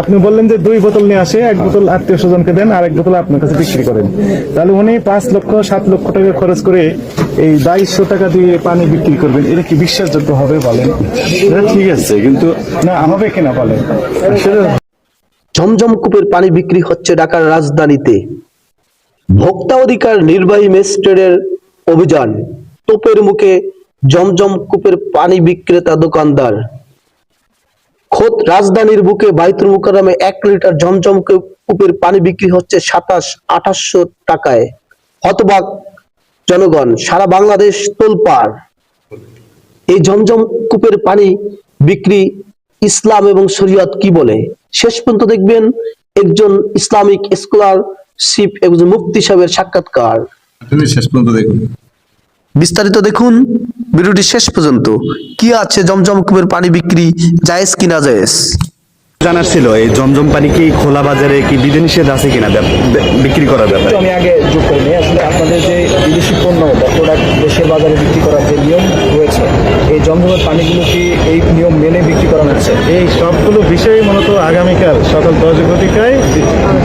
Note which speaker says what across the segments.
Speaker 1: আপনি বললেন যে দুই বোতল নিয়ে আসে এক বোতল আত্মীয় স্বজনকে দেন আর এক বোতল আপনার কাছে বিক্রি করেন। তাহলে উনি পাঁচ লক্ষ সাত লক্ষ টাকা খরচ করে এই বাইশশো টাকা দিয়ে পানি বিক্রি করবেন। এটা কি বিশ্বাসযোগ্য হবে বলেন?
Speaker 2: এটা ঠিক আছে কিন্তু
Speaker 1: না হবে কিনা বলেন?
Speaker 3: ঝমঝম কূপের পানি বিক্রি হচ্ছে ঢাকার রাজধানীতে। ভোক্তা অধিকার নির্বাহী ম্যাজিস্ট্রেটের অভিযান। তোপের মুখে জমজম কূপের পানি বিক্রেতা দোকানদার। খোদ রাজধানীর বুকে বাইতুল মুকাররমে এক লিটার জমজম কূপের পানি বিক্রি হচ্ছে সাতাশ, আঠাশশো টাকায়। হতবাক জনগণ, সারা বাংলাদেশ তোলপাড়। এই জমজম কূপের পানি বিক্রি ইসলাম এবং শরীয়ত কি বলে? শেষ পর্যন্ত দেখবেন একজন ইসলামিক স্কলারশিপ একজন মুফতি সাহেবের সাক্ষাৎকার।
Speaker 2: শেষ পর্যন্ত দেখুন
Speaker 3: বিস্তারিত দেখুন ভিডিওটি শেষ পর্যন্ত। কি আছে জমজম কূপের পানি বিক্রি? জায়েজ কি না জায়েজ?
Speaker 4: জানার ছিল এই জমজম পানি কি খোলা বাজারে কি বিধিনিষেধ আছে কিনা বিক্রি করার ব্যাপারে?
Speaker 5: আমি আগে যোগ করে নিই। আসলে আপনাদের যে বিদেশি পণ্য বা প্রোডাক্ট দেশের বাজারে বিক্রি করার যে নিয়ম রয়েছে এই জমজমের পানিগুলো কি এই নিয়ম মেনে বিক্রি করা হচ্ছে?
Speaker 1: এই সবগুলো বিষয়ে মূলত আগামীকাল সকাল দশ ঘটিকায়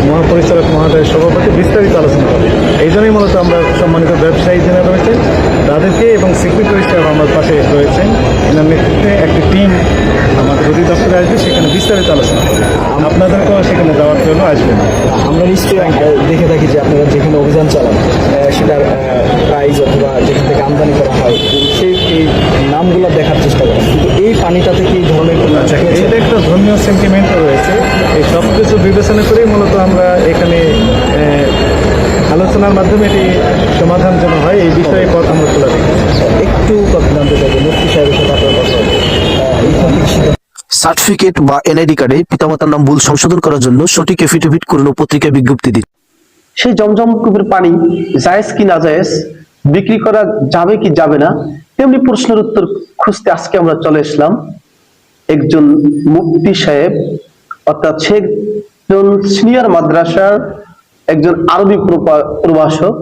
Speaker 1: মহাপরিচালক মহোদয়ের সভাপতি বিস্তারিত আলোচনা জন্যই মূলত আমরা সম্মানিত ব্যবসায়ী যারা রয়েছেন তাদেরকে এবং সেক্রেটারি সাহেব আমার পাশে রয়েছেন এনার নেতৃত্বে একটি টিম আমাদের অধিদপ্তরে আসবে সেখানে বিস্তারিত আলোচনা হবে। আপনাদেরকেও সেখানে যাওয়ার জন্য আসবেন
Speaker 5: আমরা নিশ্চয়ই দেখে থাকি যে আপনারা যেখানে অভিযান চালান সেটার প্রাইস অথবা যেখান থেকে আমদানি করা হয় সেই এই নামগুলো দেখার চেষ্টা করেন। কিন্তু এই পানিটাতে কি এই ধরনের কোনো
Speaker 1: আচ্ছা? এটা একটা ধর্মীয় সেন্টিমেন্টও রয়েছে। এই সব কিছু বিবেচনা করেই মূলত আমরা এখানে আলোচনার মাধ্যমে এটি সমাধান যেন হয় এই বিষয়ে পথ আমরা রেখেছি
Speaker 5: একটু কথা জানতে চাইব মুফতি সাহেবের সাথে আপনার কথা
Speaker 3: সার্টিফিকেট বা এনআইডি কার্ডে পিতামাতার নাম ভুল সংশোধন করার জন্য সঠিক এফিডেভিট করুন ও পত্রিকায় বিজ্ঞপ্তি দিন। সেই জমজম কূপের পানি জায়েজ কি না জায়েজ বিক্রি করা যাবে কি যাবে না তেমনি প্রশ্নের উত্তর খুঁজতে আজকে আমরা চলে আসলাম একজন মুফতি সাহেব অর্থাৎ সে একজন সিনিয়র মাদ্রাসার একজন আরবি প্রভাষক,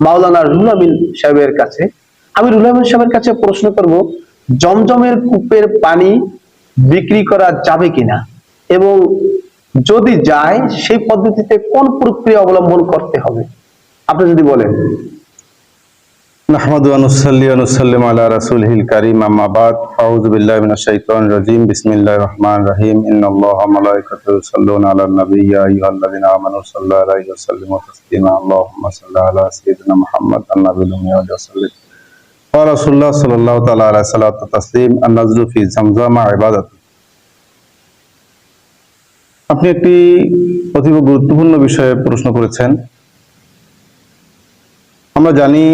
Speaker 3: মাওলানা রুহুল আমিন সাহেবের কাছে। আমি রুহুল আমিন সাহেবের কাছে প্রশ্ন করব, জমজমের কূপের পানি বিক্রি করা যাবে কিনা? এবং যদি যায়, সেই পদ্ধতিতে কোন প্রক্রিয়া অবলম্বন করতে হবে? আপনি যদি বলেন।
Speaker 2: নাহমাদু আনুসাল্লি আনুসাল্লিম আলা রাসুল হিল কারিম আম্মাবাদ আউযু বিল্লাহি মিনাশ শাইতানির রাজিম বিসমিল্লাহির রহিম ইন্নাল্লাহা মালাইকাতুহু ইউসাল্লুনা আলান নাবী ইয়া আইয়ুহাল্লাযিনা আমানু আলা সাইয়্যিদিনা মুহাম্মাদ আন-নাবিয়্যিল উম্মি ওয়া সাল্লিম ওয়া তাসলিম আন-নাযরু জামজামা ইবাদাত আপনি একটি অতীব গুরুত্বপূর্ণ বিষয়ে প্রশ্ন করেছেন। আমরা জানি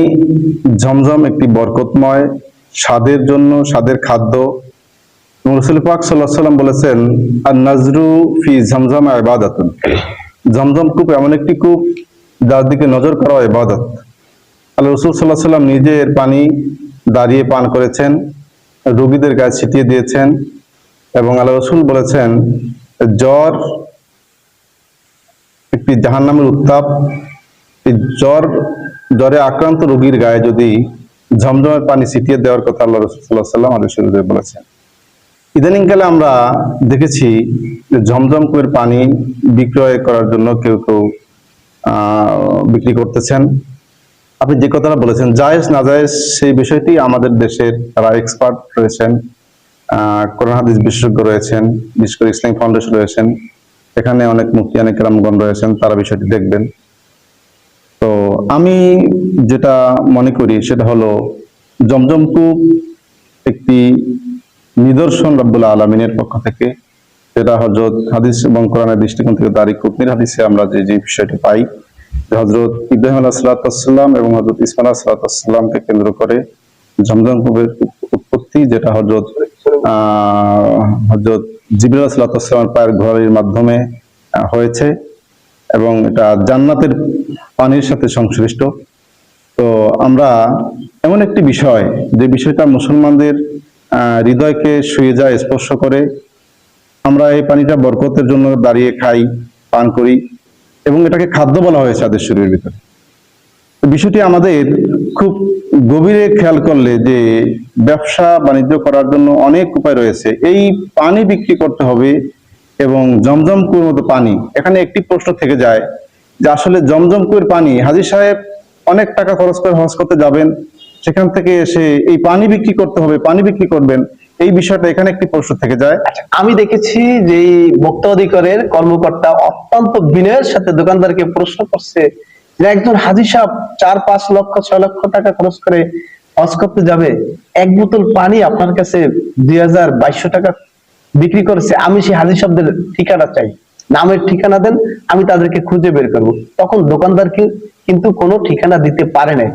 Speaker 2: ঝমঝম একটি বরকতময় স্বাদের জন্য, স্বাদের খাদ্য। রসুল পাক সাল্লাহ সাল্লাম বলেছেন আর নাজরু ফি ঝমঝম ইবাদাতুন। ঝমঝম কূপ এমন একটি কূপ, যার দিকে নজর করা ইবাদত। আল্লাহ রসুল সাল্লাহ সাল্লাম নিজে এর পানি দাঁড়িয়ে পান করেছেন, রোগীদের গায়ে ছিটিয়ে দিয়েছেন এবং আল্লাহ রসুল বলেছেন, জ্বর একটি জাহান্নামের উত্তাপ এই জ্বর জ্বরে আক্রান্ত রোগীর গায়ে যদি ঝমঝমের পানি ছিটিয়ে দেওয়ার কথা আল্লাহ রসুল্লাহ সাল্লাম আলী বলেছেন। ইদানিংকালে আমরা দেখেছি যে ঝমঝম কুয়ের পানি বিক্রয় করার জন্য কেউ কেউ বিক্রি করতেছেন। আপনি যে কথাটা বলেছেন, জায়েজ না জায়েজ সেই বিষয়টি আমাদের দেশের তারা এক্সপার্ট রয়েছেন করোনা হাদিস বিশেষজ্ঞ রয়েছেন, বিশেষ করে ইসলাম ফাউন্ডেশন রয়েছেন। এখানে অনেক মুক্তি অনেক রামগণ রয়েছেন, তারা বিষয়টি দেখবেন। তো আমি যেটা মনে করি সেটা হলো জমজম কূপ একটি নিদর্শন রব্বুল আলমিনের পক্ষ থেকে। যেটা হজরত হাদিস এবং কোরআনের দৃষ্টিকোণ থেকে তারিখ কুতনির হাদিসে আমরা যে যে বিষয়টি পাই হজরত ইব্রাহিম আলাহ সাল্লাতাম এবং হজরত ইসমাল সাল্লাতামকে কেন্দ্র করে জমজম কূপের উৎপত্তি যেটা হজরত হজরত জিবির সাল্লাতামের পায়ের ঘরের মাধ্যমে হয়েছে এবং এটা জান্নাতের পানির সাথে সংশ্লিষ্ট। তো আমরা এমন একটি বিষয়, যে বিষয়টা মুসলমানদের হৃদয়কে শুয়ে যায়, স্পর্শ করে। আমরা এই পানিটা বরকতের জন্য দাঁড়িয়ে খাই, পান করি এবং এটাকে খাদ্য বলা হয়েছে আদের শরীরের ভিতরে। বিষয়টি আমাদের খুব গভীরে খেয়াল করলে যে ব্যবসা বাণিজ্য করার জন্য অনেক উপায় রয়েছে। এই পানি বিক্রি করতে হবে এবং জমজম কুয়ের মতো পানি, এখানে একটি প্রশ্ন থেকে যায় যে আসলে জমজম কুয়ের পানি, হাজি সাহেব অনেক টাকা খরচ করে হজ করতে যাবেন, সেখান থেকে এসে এই পানি বিক্রি করতে হবে, পানি বিক্রি করবেন, এই বিষয়টা এখানে একটি প্রশ্ন থেকে যায়।
Speaker 3: আচ্ছা আমি দেখেছি যে ভোক্তা অধিকারের কর্মকর্তা অত্যন্ত বিনয়ের সাথে দোকানদারকে প্রশ্ন করছে যে একজন হাজি সাহেব চার, পাঁচ লক্ষ, ছয় লক্ষ টাকা খরচ করে হজ করতে যাবে, এক বোতল পানি আপনার কাছে দুই হাজার বাইশশো টাকা বিক্রি করেছে, আমি সেই হাজি সাহেবদের ঠিকানা চাই। নামের ঠিকানা দেন, আমি তাদেরকে খুঁজে বের করব। তখন দোকানদার কিন্তু কোনো ঠিকানা দিতে পারে নাই।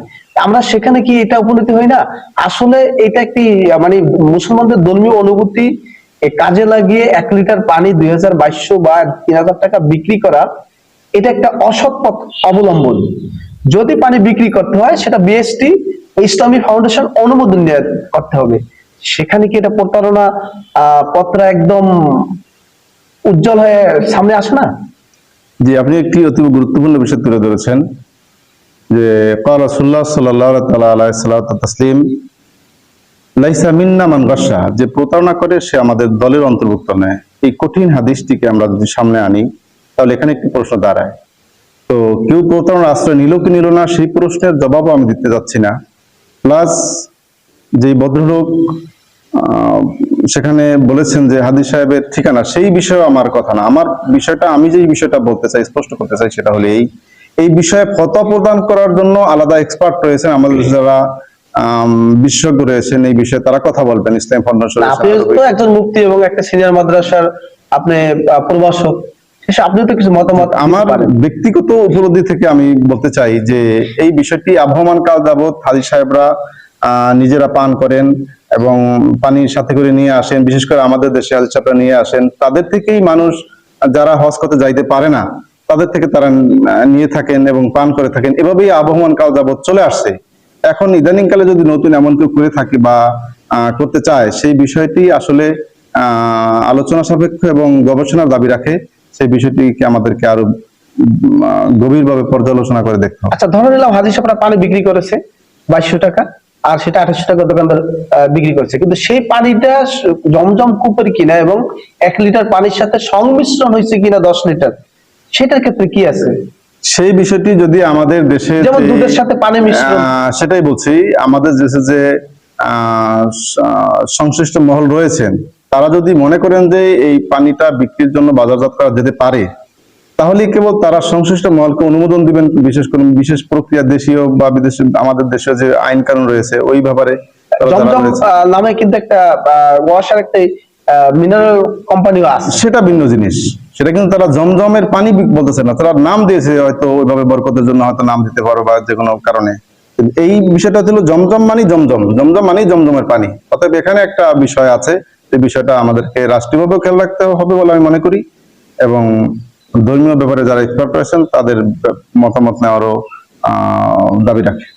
Speaker 3: আমরা সেখানে কি এটা উপনীত হই না? আসলে এটা একটি মানে মুসলমানদের ধর্মীয় অনুভূতি কাজে লাগিয়ে এক লিটার পানি দুই বা তিন হাজার টাকা বিক্রি করা, এটা একটা অসৎ পথ অবলম্বন। যদি পানি বিক্রি করতে হয়, সেটা বিএসটি, ইসলামী ফাউন্ডেশন অনুমোদন করতে হবে। সেখানে কি এটা প্রতারণা পত্রা একদম উজ্জ্বল হয়ে সামনে আসে না।
Speaker 2: জি, আপনি একটি অতি গুরুত্বপূর্ণ বিষয় তুলে ধরেছেন, যে কালাসুল্লাহ সাল্লাহ লাইসা মিন্না মান যে প্রতারণা করে সে আমাদের দলের অন্তর্ভুক্ত নেয়। এই কঠিন হাদিসটিকে আমরা যদি সামনে আনি, তাহলে এখানে একটি প্রশ্ন দাঁড়ায়। তো কেউ প্রতারণা আশ্রয় নিল কি নিল না, সেই প্রশ্নের জবাবও আমি দিতে যাচ্ছি না। প্লাস যে ভদ্রলোক সেখানে বলেছেন যে হাদিস সাহেবের ঠিকানা সেই বিষয়ে আমার কথা না। আমার বিষয়টা আমি যে বিষয়টা বলতে চাই স্পষ্ট করতে চাই সেটা হলো এই। এই বিষয়ে ফতোয়া প্রদান করার জন্য আলাদা এক্সপার্ট রয়েছেন আমাদের যারা বিশেষজ্ঞ রয়েছেন এই বিষয়ে তারা কথা বলবেন ইসলাম ফাউন্ডেশন
Speaker 3: আপনি তো একজন মুক্তি এবং একটা সিনিয়র মাদ্রাসার আপনি প্রভাষক শেষে আপনিও তো কিছু মতামত
Speaker 2: আমার ব্যক্তিগত উপলব্ধি থেকে আমি বলতে চাই যে এই বিষয়টি আবহমান কাল যাবৎ হাজি সাহেবরা আহ, নিজেরা পান করেন। এবং পানির সাথে করে নিয়ে আসেন, বিশেষ করে আমাদের দেশে হাজি সাহেবরা নিয়ে আসেন, তাদের থেকেই মানুষ যারা হজ করতে যাইতে পারে না, তাদের থেকে তারা নিয়ে থাকেন এবং পান করে থাকেন। এভাবেই আবহমান কাল যাবৎ চলে আসছে। এখন ইদানিং কালে যদি নতুন এমন কেউ করে থাকে বা করতে চায়, সেই বিষয়টি আসলে আলোচনা সাপেক্ষ এবং গবেষণার দাবি রাখে, সেই বিষয়টিকে আমাদেরকে আরও গভীরভাবে পর্যালোচনা করে দেখতে হবে।
Speaker 3: আচ্ছা ধরে নিলাম হাজির সাহেবরা পানি বিক্রি করেছে, বাইশশো টাকা। আর সেটা আঠাশশো টাকা দোকানদার বিক্রি করেছে কিন্তু সেই পানিটা জমজম কূপের কিনা এবং এক লিটার পানির সাথে সংমিশ্রণ হয়েছে কিনা দশ লিটার সেটার ক্ষেত্রে কি আছে
Speaker 2: সেই বিষয়টি যদি আমাদের দেশে
Speaker 3: যেমন দুধের সাথে পানি মিশ্রণ।
Speaker 2: সেটাই বলছি আমাদের দেশে যে সংশ্লিষ্ট মহল রয়েছেন তারা যদি মনে করেন যে এই পানিটা বিক্রির জন্য বাজারজাত করা যেতে পারে তাহলে কেবল তারা সংশ্লিষ্ট মহলকে অনুমোদন দিবেন বিশেষ করে বিশেষ প্রক্রিয়া দেশীয় বা বিদেশি আমাদের দেশীয় যে আইন কানুন রয়েছে ওই ব্যাপারে
Speaker 3: জমজম নামে কিন্তু একটা ওয়াশার একটা মিনারেল কোম্পানিও আছে।
Speaker 2: সেটা ভিন্ন জিনিস। সেটা কিন্তু তারা জমজমের পানি বলতেছে না। তারা নাম দিয়েছে হয়তো ওইভাবে বরকতের জন্য হয়তো নাম দিতে পারো বা যে কোনো কারণে। এই বিষয়টা ছিল জমজম মানে জমজম। জমজম মানে জমজমের পানি। অতএব এখানে একটা বিষয় আছে। এই বিষয়টা আমাদেরকে রাষ্ট্রীয়ভাবেও খেয়াল রাখতে হবে বলে আমি মনে করি। এবং ধর্মীয় ব্যাপারে যারা এক্সপার্ট রয়েছেন তাদের মতামত নেওয়ারও দাবি রাখে।